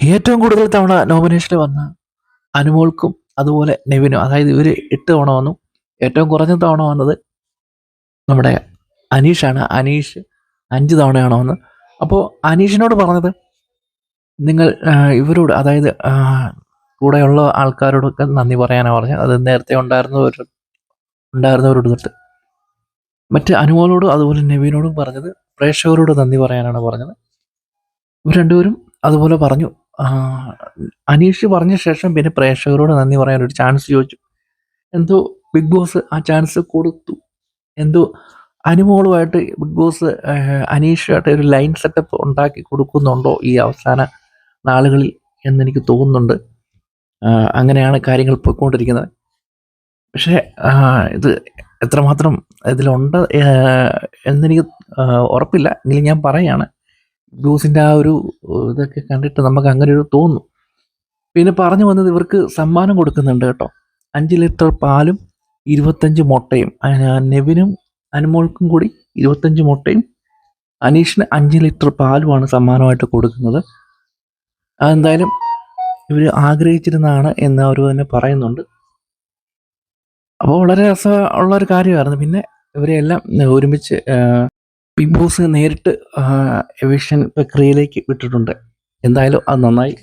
ഏറ്റവും കൂടുതൽ തവണ നോമിനേഷനിൽ വന്ന അനുമോൾക്കും അതുപോലെ നെവിനും അതായത് ഇവർ എട്ട് തവണ വന്നു. ഏറ്റവും കുറഞ്ഞ തവണ വന്നത് നമ്മുടെ അനീഷാണ്. അനീഷ് അഞ്ച് തവണയാണ് വന്നത്. അപ്പോൾ അനീഷിനോട് പറഞ്ഞത് നിങ്ങൾ ഇവരോട് അതായത് കൂടെയുള്ള ആൾക്കാരോടൊക്കെ നന്ദി പറയാനാണ് പറഞ്ഞത് അത് നേരത്തെ ഉണ്ടായിരുന്നവർ ഉണ്ടായിരുന്നവരോട് തൊട്ട് മറ്റ് അനുമോളോടും അതുപോലെ നെവിനോടും പറഞ്ഞത് പ്രേക്ഷകരോട് നന്ദി പറയാനാണ് പറഞ്ഞത്. ഇവർ രണ്ടുപേരും അതുപോലെ പറഞ്ഞു. അനീഷ് പറഞ്ഞ ശേഷം പിന്നെ പ്രേക്ഷകരോട് നന്ദി പറയാൻ ഒരു ചാൻസ് ചോദിച്ചു. എന്തോ ബിഗ് ബോസ് ആ ചാൻസ് കൊടുത്തു. എന്തോ അനുമോളുമായിട്ട് ബിഗ് ബോസ് അനീഷുമായിട്ട് ഒരു ലൈൻ സെറ്റപ്പ് ഉണ്ടാക്കി കൊടുക്കുന്നുണ്ടോ ഈ അവസാന നാളുകളിൽ എന്നെനിക്ക് തോന്നുന്നുണ്ട്. അങ്ങനെയാണ് കാര്യങ്ങൾ പോയിക്കൊണ്ടിരിക്കുന്നത്. പക്ഷേ ഇത് എത്രമാത്രം ഇതിലുണ്ട് എന്നെനിക്ക് ഉറപ്പില്ല. എങ്കിലും ഞാൻ പറയാണ്. ബ്ലൂസിന്റെ ആ ഒരു ഇതൊക്കെ കണ്ടിട്ട് നമുക്ക് അങ്ങനെ ഒരു തോന്നുന്നു പിന്നെ പറഞ്ഞു വന്നത് ഇവർക്ക് സമ്മാനം കൊടുക്കുന്നുണ്ട് കേട്ടോ. അഞ്ച് ലിറ്റർ പാലും ഇരുപത്തഞ്ച് മുട്ടയും. നെവിനും അനുമോൾക്കും കൂടി ഇരുപത്തഞ്ച് മുട്ടയും. അനീഷിന് അഞ്ച് ലിറ്റർ പാലുമാണ് സമ്മാനമായിട്ട് കൊടുക്കുന്നത്. അതെന്തായാലും ഇവർ ആഗ്രഹിച്ചിരുന്നതാണ് എന്ന് അവർ തന്നെ പറയുന്നുണ്ട്. അപ്പോൾ വളരെ രസമുള്ള ഒരു കാര്യമായിരുന്നു. പിന്നെ ഇവരെല്ലാം ഒരുമിച്ച് ബിഗ് ബോസ് നേരിട്ട് എവിഷൻ പ്രക്രിയയിലേക്ക് വിട്ടിട്ടുണ്ട്. എന്തായാലും അത് നന്നായി